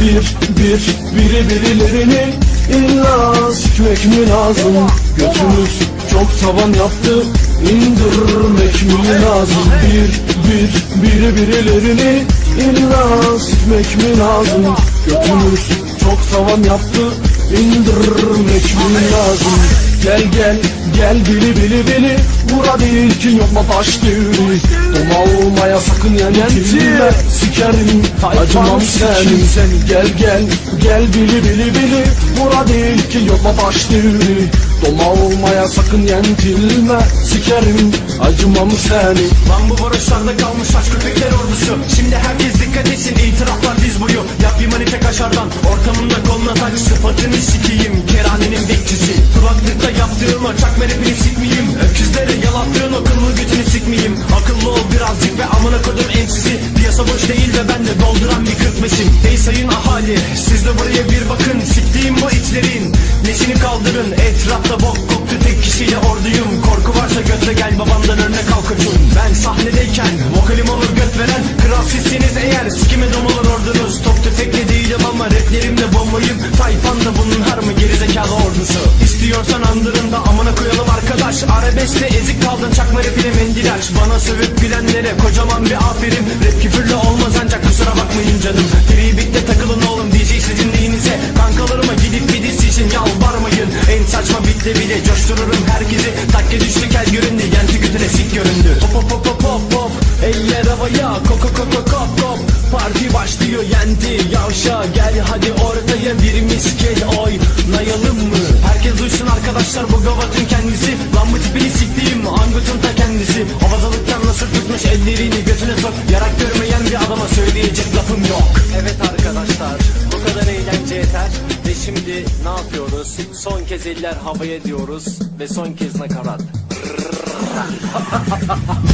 Bir, bir, biri birilerini illa sikmek mi lazım? Götümüz çok tavan yaptı indirmek mi lazım? Bir, bir, biri birilerini illa sikmek mi lazım? Götümüz çok tavan yaptı indirmek mi lazım? Gel gel gel bili bili bili Bura değil ki yok mu taş devri. Doma sakın yenentilme Sikerim? Acımam senin. Seni Gel gel gel bili bili bili. Bura değil ki yok mu taş devri Doma olmaya sakın yentilme Sikerim. Acımam seni Lan bu barışlarda kalmış aşk köpekler ordusu. Şimdi herkes dikkat etsin itiraflar diz boyu Yap bir manite kaşardan ortamında koluna tak Sıfatını sikeyim keranenin bekçisi. Kulaklıkta yaptığım o çakma rapini sikmeyeyim. Öküzlere yalattığın o kıllı götünü birazcık ve amına kodum emsisi Piyasa boş değil ve ben de dolduran bir kırkmeşim Hey sayın ahali siz de buraya bir bakın. Siktiğim bu içlerin neşini kaldırın? Etrafta bok koktu tek kişiyle orduyum. Korku varsa götle gel babandan örnek al koçum Ben sahnedeyken vokalim olur göt veren. Kral sizsiniz eğer sikime dom olur ordunuz. Top tüfekle değilim ama raplerimle bombayım. Tayfan da bunun har mı gerizekalı ordusu? İstiyorsan andırın da arkadaş Arabeskte ezik kaldın çakma rapine mendil aç Bana sövüp gülenlere kocaman bir aferin Rap küfürlü olmaz ancak kusura bakmayın canım. Freebeat'te takılın oğlum DJ sizin neyinize? Kankalarıma gidip midis için yalvarmayın. En saçma bitle bile coştururum herkesi. Takke düştü kel göründü yenti götüne sik göründü. Hop hop hop hop hop hop. Eller havaya koko koko kop kop Parti başlıyor yendi yavşa. Gel hadi ortaya birimiz gel oynayalım mı? Herkes duysun arkadaşlar bu gavatın ne yapıyoruz? Son kez eller havaya diyoruz ve son kez nakarat.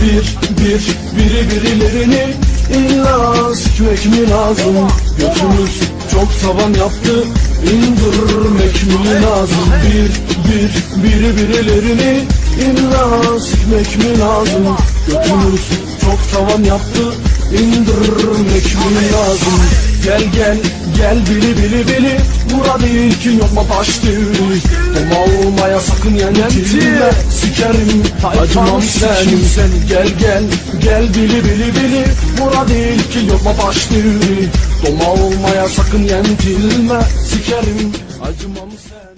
Bir, bir, biri birilerini illa sikmek mi lazım Götümüz çok tavan yaptı indirmek mi lazım Bir, bir, biri birilerini illa sikmek mi lazım? Götümüz çok tavan yaptı. İndirmek mi lazım? Gel gel gel bili bili bili. Bura değil ki yok mu taş devri Doma olmaya sakın yenentilme Sikerim acımam senin. seni. Gel gel gel bili bili bili. Bura değil ki yok mu taş devri Doma olmaya sakın yentilme Sikerim acımam senin